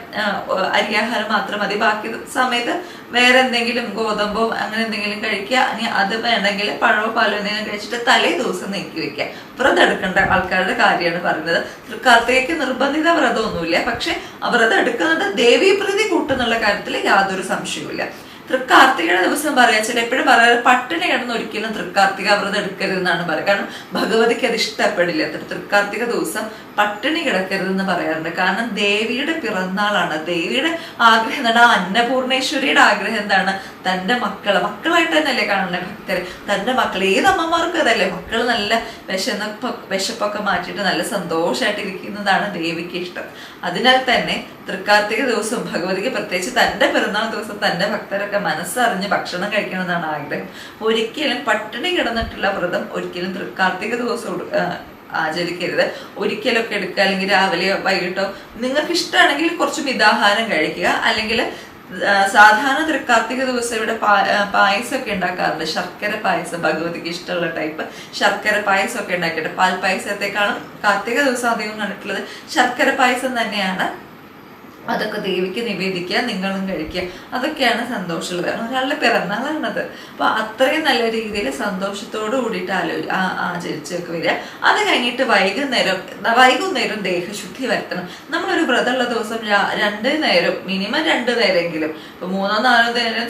അരിയാഹാരം മാത്രം മതി. ബാക്കി സമയത്ത് വേറെ എന്തെങ്കിലും ഗോതമ്പോ അങ്ങനെ എന്തെങ്കിലും കഴിക്കുക. ഇനി അത് വേണമെങ്കിൽ പഴമോ പാലോ എന്തെങ്കിലും കഴിച്ചിട്ട് തലേ ദിവസം നീക്കി വെക്കുക. വ്രതം എടുക്കേണ്ട ആൾക്കാരുടെ കാര്യമാണ് പറയുന്നത്. തൃക്കാർത്തികയ്ക്ക് നിർബന്ധിത വ്രതമൊന്നുമില്ല. പക്ഷെ വ്രതം എടുക്കുന്നത് ദേവീപ്രീതി കൂട്ടുന്നുള്ള കാര്യത്തിൽ യാതൊരു സംശയവുമില്ല. തൃക്കാർത്തികയുടെ ദിവസം പറയാ ചില എപ്പോഴും പറയാറ് പട്ടിണി കിടന്ന് ഒരിക്കലും തൃക്കാർത്തിക വ്രതം എടുക്കരുതെന്നാണ് പറയുക. കാരണം ഭഗവതിക്ക് അത് ഇഷ്ടപ്പെടില്ല. തൃക്കാർത്തിക ദിവസം പട്ടിണി കിടക്കരുതെന്ന് പറയാറുണ്ട്. കാരണം ദേവിയുടെ പിറന്നാളാണ്. ദേവിയുടെ ആഗ്രഹം എന്താണ്? ആ അന്നപൂർണേശ്വരിയുടെ ആഗ്രഹം എന്താണ്? തന്റെ മക്കൾ. മക്കളായിട്ട് തന്നെയല്ലേ കാണുന്നത് ഭക്തര്? തന്റെ മക്കൾ ഏത് അമ്മമാർക്കും അതല്ലേ. മക്കൾ നല്ല വിശന്ന വിശപ്പൊക്കെ മാറ്റിയിട്ട് നല്ല സന്തോഷമായിട്ട് ഇരിക്കുന്നതാണ് ദേവിക്ക് ഇഷ്ടം. അതിനാൽ തന്നെ തൃക്കാർത്തിക ദിവസം ഭഗവതിക്ക് പ്രത്യേകിച്ച് തന്റെ പിറന്നാൾ ദിവസം തന്റെ ഭക്തരൊക്കെ മനസ്സറിഞ്ഞ് ഭക്ഷണം കഴിക്കണമെന്നാണ് ആഗ്രഹം. ഒരിക്കലും പട്ടിണി കിടന്നിട്ടുള്ള വ്രതം ഒരിക്കലും തൃക്കാർത്തിക ദിവസം ആചരിക്കരുത്. ഒരിക്കലൊക്കെ എടുക്കുക അല്ലെങ്കിൽ രാവിലെയോ വൈകിട്ടോ നിങ്ങൾക്ക് ഇഷ്ടമാണെങ്കിൽ കുറച്ച് മിതാഹാരം കഴിക്കുക. അല്ലെങ്കിൽ സാധാരണ തൃക്കാർത്തിക ദിവസം ഇവിടെ പായസമൊക്കെ ഉണ്ടാക്കാറുണ്ട്. ശർക്കര പായസം ഭഗവതിക്ക് ഇഷ്ടമുള്ള ടൈപ്പ് ശർക്കര പായസം ഒക്കെ ഉണ്ടാക്കിയിട്ട് പാൽ പായസത്തെക്കാളും കാർത്തിക ദിവസം അധികം കണ്ടിട്ടുള്ളത് ശർക്കര പായസം തന്നെയാണ്. അതൊക്കെ ദേവിക്ക് നിവേദിക്കുക നിങ്ങളും കഴിക്കുക. അതൊക്കെയാണ് സന്തോഷമുള്ളത്. കാരണം ഒരാളുടെ പിറന്നാളാണത്. അപ്പൊ അത്രയും നല്ല രീതിയിൽ സന്തോഷത്തോട് കൂടിയിട്ട് ആലോ ആചരിച്ചൊക്കെ വരിക. അത് കഴിഞ്ഞിട്ട് വൈകുന്നേരം വൈകുന്നേരം ദേഹശുദ്ധി വരുത്തണം. നമ്മളൊരു വ്രതമുള്ള ദിവസം രണ്ട് നേരം മിനിമം രണ്ട് നേരമെങ്കിലും ഇപ്പൊ മൂന്നോ നാലോ നേരം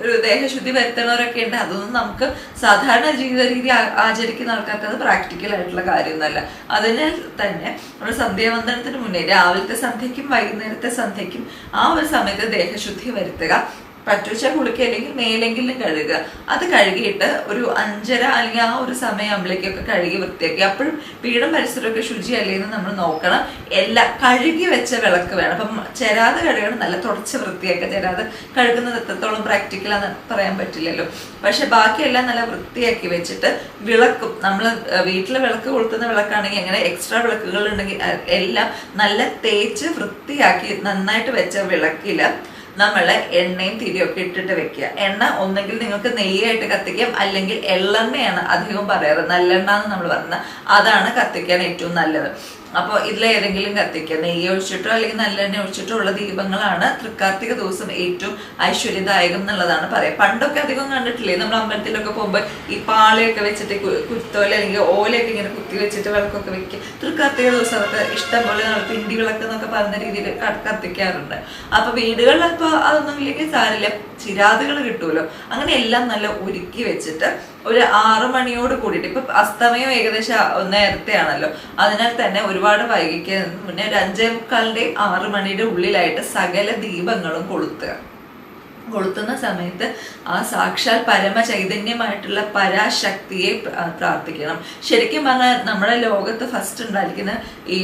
ഒരു ദേഹശുദ്ധി വരുത്തണവരൊക്കെ ഉണ്ട്. അതൊന്നും നമുക്ക് സാധാരണ ജീവിത രീതി ആചരിക്കുന്ന ആൾക്കാർക്ക് അത് പ്രാക്ടിക്കൽ ആയിട്ടുള്ള കാര്യമൊന്നുമല്ല. അതിനാൽ തന്നെ നമ്മൾ സന്ധ്യാവന്തനത്തിന് മുന്നേ രാവിലത്തെ സന്ധ്യയ്ക്കും വൈകുന്നേരത്തെ സന്ധ്യയ്ക്കും ആ ഒരു സമയത്ത് ദേഹശുദ്ധി വരുത്തുക. പറ്റുവച്ച കുളിക്കുക അല്ലെങ്കിൽ മേലെങ്കിലും കഴുകുക. അത് കഴുകിയിട്ട് ഒരു അഞ്ചര അല്ലെങ്കിൽ ആ ഒരു സമയമാകുമ്പോഴേക്കൊക്കെ കഴുകി വൃത്തിയാക്കി. അപ്പോഴും വീടും പരിസരമൊക്കെ ശുചി അല്ലെന്ന് നമ്മൾ നോക്കണം. എല്ലാ കഴുകി വെച്ച വിളക്ക് വേണം. അപ്പം ചെരാതെ കഴുകണം. നല്ല തുടച്ച് വൃത്തിയാക്കുക ചെരാതെ കഴുകുന്നത് എത്രത്തോളം പ്രാക്ടിക്കലാന്ന് പറയാൻ പറ്റില്ലല്ലോ. പക്ഷെ ബാക്കിയെല്ലാം നല്ല വൃത്തിയാക്കി വെച്ചിട്ട് വിളക്കും. നമ്മൾ വീട്ടിൽ വിളക്ക് കൊളുത്തുന്ന വിളക്കാണെങ്കിൽ അങ്ങനെ എക്സ്ട്രാ വിളക്കുകൾ ഉണ്ടെങ്കിൽ എല്ലാം നല്ല തേച്ച് വൃത്തിയാക്കി നന്നായിട്ട് വെച്ച വിളക്കിൽ നമ്മൾ എണ്ണയും തിരിയൊക്കെ ഇട്ടിട്ട് വെക്കുക. എണ്ണ ഒന്നെങ്കിൽ നിങ്ങൾക്ക് നെയ്യായിട്ട് കത്തിക്കാം അല്ലെങ്കിൽ എള്ളെണ്ണയാണ് അധികം പറയാറ്. നല്ലെണ്ണ എന്ന് നമ്മൾ പറയുന്നത് അതാണ് കത്തിക്കാൻ ഏറ്റവും നല്ലത്. അപ്പോൾ ഇതിലേതെങ്കിലും കത്തിക്കുക. നെയ്യ് ഒഴിച്ചിട്ടോ അല്ലെങ്കിൽ നല്ലെണ്ണ ഒഴിച്ചിട്ടോ ഉള്ള ദീപങ്ങളാണ് തൃക്കാർത്തിക ദിവസം ഏറ്റവും ഐശ്വര്യദായകം എന്നുള്ളതാണ് പറയാം. പണ്ടൊക്കെ അധികം കണ്ടിട്ടില്ലേ? നമ്മൾ അമ്പലത്തിലൊക്കെ പോകുമ്പോൾ ഈ പാളയൊക്കെ വെച്ചിട്ട് കുത്തോല അല്ലെങ്കിൽ ഓലയൊക്കെ ഇങ്ങനെ കുത്തി വെച്ചിട്ട് വിളക്കൊക്കെ വെക്കുക തൃക്കാർത്തിക ദിവസം അവർക്ക് ഇഷ്ടം പോലെ നമ്മൾ പിണ്ടി വിളക്ക് എന്നൊക്കെ പറഞ്ഞ രീതിയിൽ കത്തിക്കാറുണ്ട്. അപ്പോൾ വീടുകളിൽ അപ്പോൾ അതൊന്നും ഇല്ലെങ്കിൽ സാരില്ല ചിരാതുകൾ കിട്ടുമല്ലോ അങ്ങനെ എല്ലാം നല്ല ഒരുക്കി വെച്ചിട്ട് ഒരു ആറു മണിയോട് കൂടിയിട്ട് ഇപ്പൊ അസ്തമയം ഏകദേശം നേരത്തെയാണല്ലോ. അതിനാൽ തന്നെ ഒരുപാട് വൈകിക്കാൻ മുന്നേ ഒരു അഞ്ചേ മുക്കാലിന്റെ ആറ് മണിയുടെ ഉള്ളിലായിട്ട് സകല ദീപങ്ങളും കൊളുത്തുക. കൊളുത്തുന്ന സമയത്ത് ആ സാക്ഷാൽ പരമ ചൈതന്യമായിട്ടുള്ള പരാശക്തിയെ പ്ര- പ്രാർത്ഥിക്കണം. ശരിക്കും പറഞ്ഞാൽ നമ്മുടെ ലോകത്ത് ഫസ്റ്റ് ഉണ്ടായിരിക്കുന്ന ഈ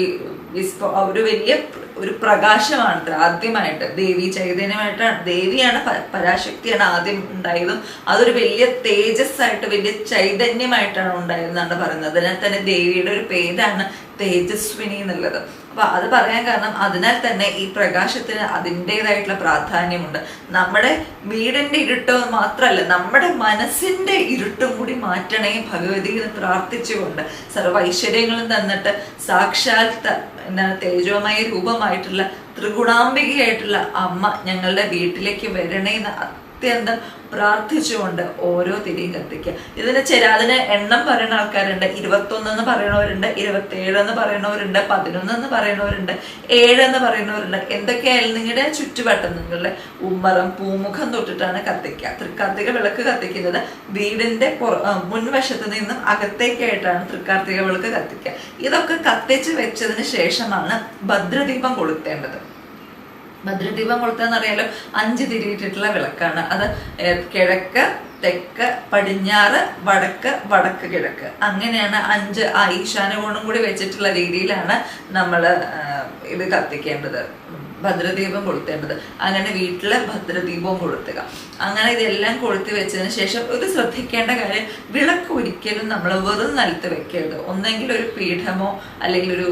വിസ്ഫോ ഒരു വലിയ ഒരു പ്രകാശമാണ് ആദ്യമായിട്ട്. ദേവി ചൈതന്യമായിട്ടാണ് ദേവിയാണ് പരാശക്തിയാണ് ആദ്യം ഉണ്ടായതും. അതൊരു വലിയ തേജസ് ആയിട്ട് വലിയ ചൈതന്യമായിട്ടാണ് ഉണ്ടായതെന്നാണ് പറയുന്നത്. അതിനാൽ തന്നെ ദേവിയുടെ ഒരു പേരാണ് തേജസ്വിനി എന്നുള്ളത്. അപ്പൊ അത് പറയാൻ കാരണം അതിനാൽ തന്നെ ഈ പ്രകാശത്തിന് അതിന്റെതായിട്ടുള്ള പ്രാധാന്യമുണ്ട്. നമ്മുടെ വീടിന്റെ ഇരുട്ടോ മാത്രമല്ല നമ്മുടെ മനസ്സിന്റെ ഇരുട്ടും കൂടി മാറ്റണേ ഭഗവതി എന്ന് പ്രാർത്ഥിച്ചുകൊണ്ട് സർവ ഐശ്വര്യങ്ങളും തന്നിട്ട് സാക്ഷാൽ എന്താണ് തേജോമയ രൂപമായിട്ടുള്ള ത്രിഗുണാംബികയായിട്ടുള്ള അമ്മ ഞങ്ങളുടെ വീട്ടിലേക്ക് വരണേന്ന് അത്യന്തം പ്രാർത്ഥിച്ചുകൊണ്ട് ഓരോ തിരിയും കത്തിക്കുക. ഇതിന് ചില അതിന് എണ്ണം പറയുന്ന ആൾക്കാരുണ്ട്. ഇരുപത്തൊന്ന് എന്ന് പറയണവരുണ്ട്. ഇരുപത്തേഴ് എന്ന് പറയണവരുണ്ട്. പതിനൊന്ന് എന്ന് പറയണവരുണ്ട്. ഏഴ് എന്ന് പറയണവരുണ്ട്. എന്തൊക്കെയായാലും നിങ്ങളുടെ ചുറ്റുവട്ടം നിങ്ങളുടെ ഉമ്മറം പൂമുഖം തൊട്ടിട്ടാണ് കത്തിക്കുക. തൃക്കാർത്തിക വിളക്ക് കത്തിക്കുന്നത് വീടിന്റെ മുൻവശത്ത് നിന്നും അകത്തേക്കായിട്ടാണ് തൃക്കാർത്തിക വിളക്ക് കത്തിക്കുക. ഇതൊക്കെ കത്തിച്ച് വെച്ചതിന് ശേഷമാണ് ഭദ്രദീപം കൊളുത്തേണ്ടത്. ഭദ്രദീപം കൊളുത്താന്ന് അറിയാലോ അഞ്ച് തിരിയിട്ടിട്ടുള്ള വിളക്കാണ്. അത് കിഴക്ക് തെക്ക് പടിഞ്ഞാറ് വടക്ക് വടക്ക് കിഴക്ക്. അങ്ങനെയാണ് അഞ്ച് ആ ഈശാനകോണും കൂടി വെച്ചിട്ടുള്ള രീതിയിലാണ് നമ്മൾ ഇത് കത്തിക്കേണ്ടത്. ഭദ്രദീപം കൊളുത്തേണ്ടത്. അങ്ങനെ വീട്ടിലെ ഭദ്രദീപവും കൊളുത്തുക. അങ്ങനെ ഇതെല്ലാം കൊളുത്തി വെച്ചതിന് ശേഷം ഇത് ശ്രദ്ധിക്കേണ്ട കാര്യം വിളക്ക് ഒരിക്കലും നമ്മൾ വെറും നിലത്ത് വെക്കരുത്. ഒന്നെങ്കിൽ ഒരു പീഠമോ അല്ലെങ്കിൽ ഒരു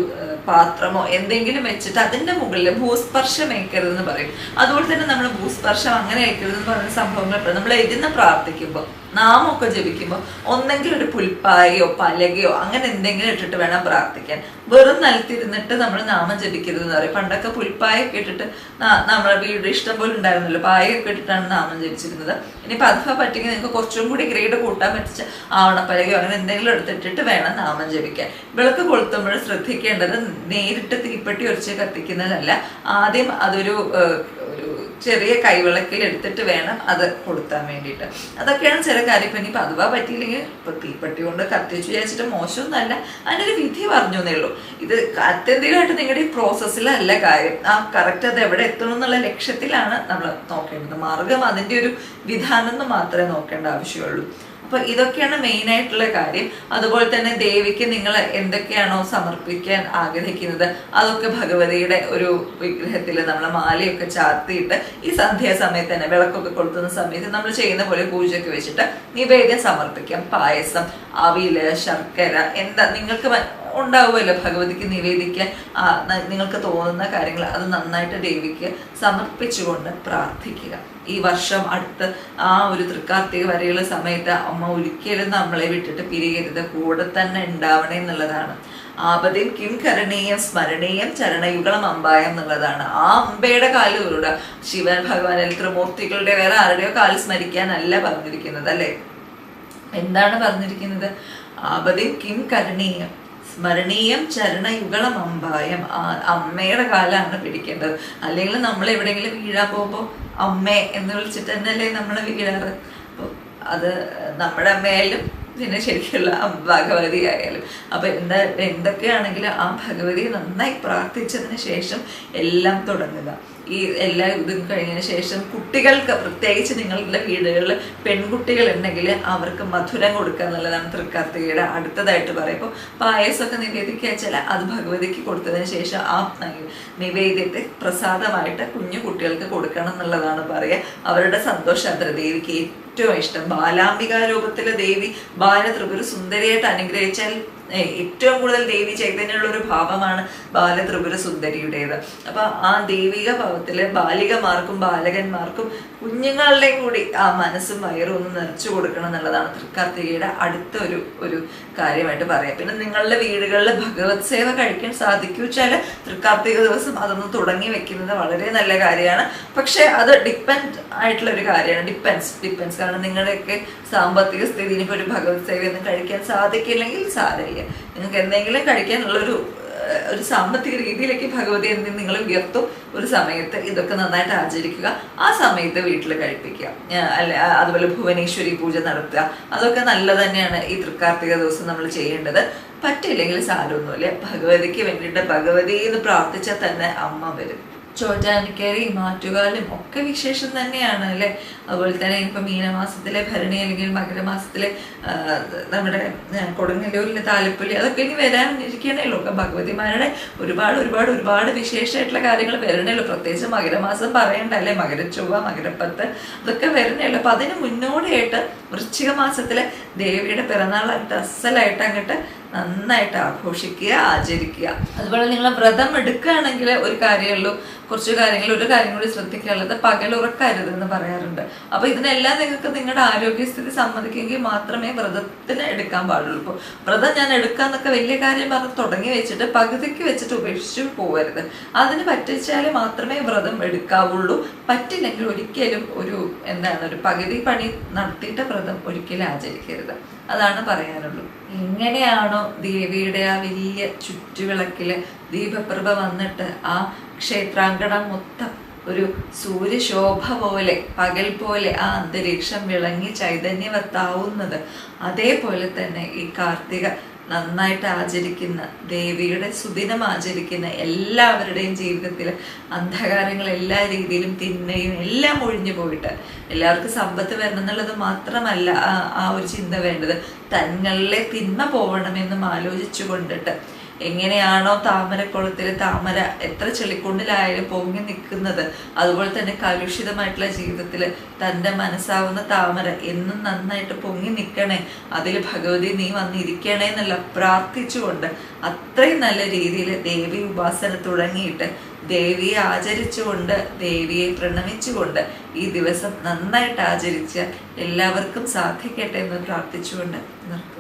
പാത്രമോ എന്തെങ്കിലും വെച്ചിട്ട് അതിന്റെ മുകളിൽ ഭൂസ്പർശം ഏൽക്കരുതെന്ന് പറയും. അതുപോലെ തന്നെ നമ്മൾ ഭൂസ്പർശം അങ്ങനെ ഏൽക്കരുതെന്ന് പറയുന്ന സംഭവങ്ങൾ നമ്മൾ എഴുതുന്ന പ്രാർത്ഥിക്കുമ്പോൾ നാമൊക്കെ ജപിക്കുമ്പോൾ ഒന്നെങ്കിൽ ഒരു പുൽപ്പായയോ പലകയോ അങ്ങനെ എന്തെങ്കിലും ഇട്ടിട്ട് വേണം പ്രാർത്ഥിക്കാൻ. വെറും നിലത്തിരുന്നിട്ട് നമ്മൾ നാമം ജപിക്കരുതെന്ന് പറയും. പണ്ടൊക്കെ പുൽപ്പായൊക്കെ ഇട്ടിട്ട് നമ്മളെ വീട് ഇഷ്ടം പോലെ ഉണ്ടായിരുന്നല്ലോ. പായൊക്കെ ഇട്ടിട്ടാണ് നാമം ജപിച്ചിരുന്നത്. ഇനി പതിഫ പറ്റിയെങ്കിൽ നിങ്ങൾക്ക് കുറച്ചും കൂടി ഗ്രേഡ് കൂട്ടാൻ പറ്റിച്ച ആവണപ്പലകയോ അങ്ങനെ എന്തെങ്കിലും എടുത്തിട്ടിട്ട് വേണം നാമം ജപിക്കാൻ. വിളക്ക് കൊളുത്തുമ്പോൾ ശ്രദ്ധിക്കേണ്ടത് നേരിട്ട് തീപ്പെട്ടി ഒരച്ച് കത്തിക്കുന്നതല്ല. ആദ്യം അതൊരു ചെറിയ കൈവിളക്കിൽ എടുത്തിട്ട് വേണം അത് കൊടുത്താൻ വേണ്ടിയിട്ട്. അതൊക്കെയാണ് ചില കാര്യം ഇപ്പം ഇനിയിപ്പോൾ അഥവാ പറ്റിയില്ലെങ്കിൽ ഇപ്പൊ തീപ്പെട്ടി കൊണ്ട് കത്തിച്ച് വിചാരിച്ചിട്ട് മോശമൊന്നുമല്ല. അതിനൊരു വിധി പറഞ്ഞു എന്നേ ഉള്ളൂ. ഇത് അത്യന്തികമായിട്ട് നിങ്ങളുടെ ഈ പ്രോസസ്സിലല്ല കാര്യം. ആ കറക്റ്റ് അത് എവിടെ എത്തണം എന്നുള്ള ലക്ഷ്യത്തിലാണ് നമ്മൾ നോക്കേണ്ടത്. മാർഗം അതിന്റെ ഒരു വിധാനം എന്ന് മാത്രമേ നോക്കേണ്ട ആവശ്യമുള്ളൂ. അപ്പൊ ഇതൊക്കെയാണ് മെയിൻ ആയിട്ടുള്ള കാര്യം. അതുപോലെ തന്നെ ദേവിക്ക് നിങ്ങൾ എന്തൊക്കെയാണോ സമർപ്പിക്കാൻ ആഗ്രഹിക്കുന്നത് അതൊക്കെ ഭഗവതിയുടെ ഒരു വിഗ്രഹത്തിൽ നമ്മൾ മാലയൊക്കെ ചാർത്തിയിട്ട് ഈ സന്ധ്യാസമയത്ത് തന്നെ വിളക്കൊക്കെ കൊളുത്തുന്ന സമയത്ത് നമ്മൾ ചെയ്യുന്ന പോലെ പൂജയൊക്കെ വെച്ചിട്ട് നിവേദ്യം സമർപ്പിക്കാം. പായസം അവിൽ ശർക്കര എന്താ നിങ്ങൾക്ക് ഉണ്ടാവുമല്ലോ ഭഗവതിക്ക് നിവേദിക്കാൻ. നിങ്ങൾക്ക് തോന്നുന്ന കാര്യങ്ങൾ അത് നന്നായിട്ട് ദേവിക്ക് സമർപ്പിച്ചുകൊണ്ട് പ്രാർത്ഥിക്കുക. ഈ വർഷം അടുത്ത് ആ ഒരു തൃക്കാർത്തിക വരെയുള്ള സമയത്ത് അമ്മ ഒരിക്കലും നമ്മളെ വിട്ടിട്ട് പിരിയരുത്. കൂടെ തന്നെ ഉണ്ടാവണേ എന്നുള്ളതാണ്. ആപതിയും കിം കരണീയം സ്മരണീയം ചരണയുഗളം അമ്പായം എന്നുള്ളതാണ്. ആ അമ്പയുടെ കാലിലൂടെ ശിവൻ ഭഗവാൻ ത്രിമൂർത്തികളുടെ വേറെ ആരുടെയോ കാൽ സ്മരിക്കാനല്ല പറഞ്ഞിരിക്കുന്നത് അല്ലേ? എന്താണ് പറഞ്ഞിരിക്കുന്നത്? ആപതിയും കിം കരണീയം. സ്മരണീയം ചരണയുഗളം അമ്പായം. അമ്മയുടെ കാലാണ് പിടിക്കേണ്ടത്. അല്ലെങ്കിൽ നമ്മൾ എവിടെയെങ്കിലും വീഴാൻ പോകുമ്പോൾ അമ്മേ എന്ന് വിളിച്ചിട്ട് തന്നെയല്ലേ നമ്മൾ വീഴാറ്? അപ്പോൾ അത് നമ്മുടെ അമ്മയായാലും പിന്നെ ശരിക്കുള്ള ഭഗവതി ആയാലും. അപ്പൊ എന്താ എന്തൊക്കെയാണെങ്കിലും ആ ഭഗവതിയെ നന്നായി പ്രാർത്ഥിച്ചതിന് ശേഷം എല്ലാം തുടങ്ങുക. ഈ എല്ലാ ഇതും കഴിഞ്ഞതിന് ശേഷം കുട്ടികൾക്ക് പ്രത്യേകിച്ച് നിങ്ങളുടെ വീടുകളിൽ പെൺകുട്ടികൾ ഉണ്ടെങ്കിൽ അവർക്ക് മധുരം കൊടുക്കുക എന്നുള്ളതാണ് തൃക്കാർത്തികയുടെ അടുത്തതായിട്ട് പറയുമ്പോൾ പായസമൊക്കെ നിവേദിക്കുക വെച്ചാൽ അത് ഭഗവതിക്ക് കൊടുത്തതിന് ശേഷം ആ നിവേദ്യത്തെ പ്രസാദമായിട്ട് കുഞ്ഞു കുട്ടികൾക്ക് കൊടുക്കണം എന്നുള്ളതാണ് പറയുക. അവരുടെ സന്തോഷം അത്ര ദേവിക്ക് ഏറ്റവും ഇഷ്ടം. ബാലാംബിക രൂപത്തിലെ ദേവി ബാല ത്രിപുര സുന്ദരിയായിട്ട് അനുഗ്രഹിച്ചാൽ ഏറ്റവും കൂടുതൽ ദേവി ചൈതന്യമുള്ള ഒരു ഭാവമാണ് ബാലത്രിപുര സുന്ദരിയുടേത്. അപ്പൊ ആ ദൈവിക ഭാവത്തിൽ ബാലികമാർക്കും ബാലകന്മാർക്കും കുഞ്ഞുങ്ങളുടെ കൂടി ആ മനസ്സും വയറും ഒന്ന് നിറച്ചു കൊടുക്കണം എന്നുള്ളതാണ് തൃക്കാർത്തികയുടെ അടുത്ത ഒരു ഒരു കാര്യമായിട്ട് പറയാം. പിന്നെ നിങ്ങളുടെ വീടുകളിൽ ഭഗവത് സേവ കഴിക്കാൻ സാധിക്കൂ വെച്ചാൽ തൃക്കാർത്തിക ദിവസം അതൊന്ന് തുടങ്ങി വെക്കുന്നത് വളരെ നല്ല കാര്യമാണ്. പക്ഷേ അത് ഡിപ്പെൻഡ് ആയിട്ടുള്ള ഒരു കാര്യമാണ്. ഡിപ്പെൻസ് ഡിപ്പെൻസ് കാരണം നിങ്ങളുടെയൊക്കെ സാമ്പത്തിക സ്ഥിതി ഇനിയിപ്പോൾ ഒരു ഭഗവത് സേവയൊന്നും കഴിക്കാൻ സാധിക്കില്ലെങ്കിൽ സാരമില്ല. നിങ്ങൾക്ക് എന്തെങ്കിലും കഴിക്കാനുള്ളൊരു ഒരു സാമ്പത്തിക രീതിയിലേക്ക് ഭഗവതി എന്തെങ്കിലും നിങ്ങൾ ഉയർത്തും ഒരു സമയത്ത് ഇതൊക്കെ നന്നായിട്ട് ആചരിക്കുക. ആ സമയത്ത് വീട്ടിൽ കഴിപ്പിക്കുക. അല്ലെ അതുപോലെ ഭുവനേശ്വരി പൂജ നടത്തുക. അതൊക്കെ നല്ല തന്നെയാണ് ഈ തൃക്കാർത്തിക ദിവസം നമ്മൾ ചെയ്യേണ്ടത്. പറ്റില്ലെങ്കിൽ സാരമൊന്നുമില്ല. ഭഗവതിക്ക് വേണ്ടിയിട്ട് ഭഗവതി എന്ന് പ്രാർത്ഥിച്ചാൽ തന്നെ അമ്മ വരും. ചോറ്റാനിക്കരി മാറ്റുകാലും ഒക്കെ വിശേഷം തന്നെയാണ് അല്ലേ? അതുപോലെ തന്നെ ഇപ്പം മീനമാസത്തിലെ ഭരണി അല്ലെങ്കിൽ മകരമാസത്തിലെ നമ്മുടെ കൊടുങ്ങല്ലൂരിലെ താലപ്പൊലി അതൊക്കെ ഇനി വരാനിരിക്കണേയുള്ളൂ ഉള്ളൂ. ഭഗവതിമാരുടെ ഒരുപാട് ഒരുപാട് ഒരുപാട് വിശേഷമായിട്ടുള്ള കാര്യങ്ങൾ വരണേ ഉള്ളൂ. പ്രത്യേകിച്ച് മകരമാസം പറയണ്ട അല്ലെ? മകരച്ചൊവ്വ മകരപ്പത്ത് അതൊക്കെ വരണേ ഉള്ളൂ. അപ്പം അതിന് മുന്നോടിയായിട്ട് വൃശ്ചിക മാസത്തിലെ ദേവിയുടെ പിറന്നാളായിട്ട് അസലായിട്ട് അങ്ങോട്ട് നന്നായിട്ട് ആഘോഷിക്കുക ആചരിക്കുക. അതുപോലെ നിങ്ങൾ വ്രതം എടുക്കുകയാണെങ്കിൽ ഒരു കാര്യമുള്ളൂ കുറച്ച് കാര്യങ്ങൾ ഒരു കാര്യം കൂടി ശ്രദ്ധിക്കാനുള്ളത് പകലുറക്കരുത് എന്ന് പറയാറുണ്ട്. അപ്പൊ ഇതിനെല്ലാം നിങ്ങൾക്ക് നിങ്ങളുടെ ആരോഗ്യസ്ഥിതി സമ്മതിക്കെങ്കിൽ മാത്രമേ വ്രതത്തിന് എടുക്കാൻ പാടുള്ളൂ. ഇപ്പോൾ വ്രതം ഞാൻ എടുക്കാന്നൊക്കെ വലിയ കാര്യം പറഞ്ഞ് തുടങ്ങി വെച്ചിട്ട് പകുതിക്ക് വെച്ചിട്ട് ഉപേക്ഷിച്ചു പോകരുത് അതിന് പറ്റിച്ചാൽ മാത്രമേ വ്രതം എടുക്കാവുള്ളൂ. പറ്റില്ലെങ്കിൽ ഒരിക്കലും ഒരു എന്താണ് ഒരു പകുതി പണി നടത്തിയിട്ട് വ്രതം ഒരിക്കലും ആചരിക്കരുത്. അതാണ് പറയാനുള്ളൂ. എങ്ങനെയാണോ ദേവിയുടെ ആ വലിയ ചുറ്റുവിളക്കിൽ ദീപപ്രഭ വന്നിട്ട് ആ ക്ഷേത്രാങ്കണം മൊത്തം ഒരു സൂര്യശോഭ പോലെ പകൽ പോലെ ആ അന്തരീക്ഷം വിളങ്ങി ചൈതന്യവത്താവുന്നത്. അതേപോലെ തന്നെ ഈ കാർത്തിക നന്നായിട്ട് ആചരിക്കുന്ന ദേവിയുടെ സുദിനം ആചരിക്കുന്ന എല്ലാവരുടെയും ജീവിതത്തിൽ അന്ധകാരങ്ങൾ എല്ലാ രീതിയിലും തിന്മയും എല്ലാം ഒഴിഞ്ഞു പോയിട്ട് എല്ലാവർക്കും സമ്പത്ത് വരണം എന്നുള്ളത് മാത്രമല്ല ആ- ഒരു ചിന്ത വേണ്ടത്. തങ്ങളിലെ തിന്മ പോകണമെന്നും ആലോചിച്ചു കൊണ്ടിട്ട് എങ്ങനെയാണോ താമരക്കുളത്തിൽ താമര എത്ര ചെളിക്കുണ്ടിലായാലും പൊങ്ങി നിൽക്കുന്നത്. അതുപോലെ തന്നെ കലുഷിതമായിട്ടുള്ള ജീവിതത്തിൽ തന്റെ മനസ്സാവുന്ന താമര എന്നും നന്നായിട്ട് പൊങ്ങി നിൽക്കണേ. അതിൽ ഭഗവതി നീ വന്നിരിക്കണേ എന്നല്ല പ്രാർത്ഥിച്ചുകൊണ്ട് അത്രയും നല്ല രീതിയിൽ ദേവി ഉപാസന തുടങ്ങിയിട്ട് ദേവിയെ ആചരിച്ചുകൊണ്ട് ദേവിയെ പ്രണമിച്ചുകൊണ്ട് ഈ ദിവസം നന്നായിട്ട് ആചരിച്ച് എല്ലാവർക്കും സാധിക്കട്ടെ എന്ന് പ്രാർത്ഥിച്ചുകൊണ്ട് നിർത്തുന്നു.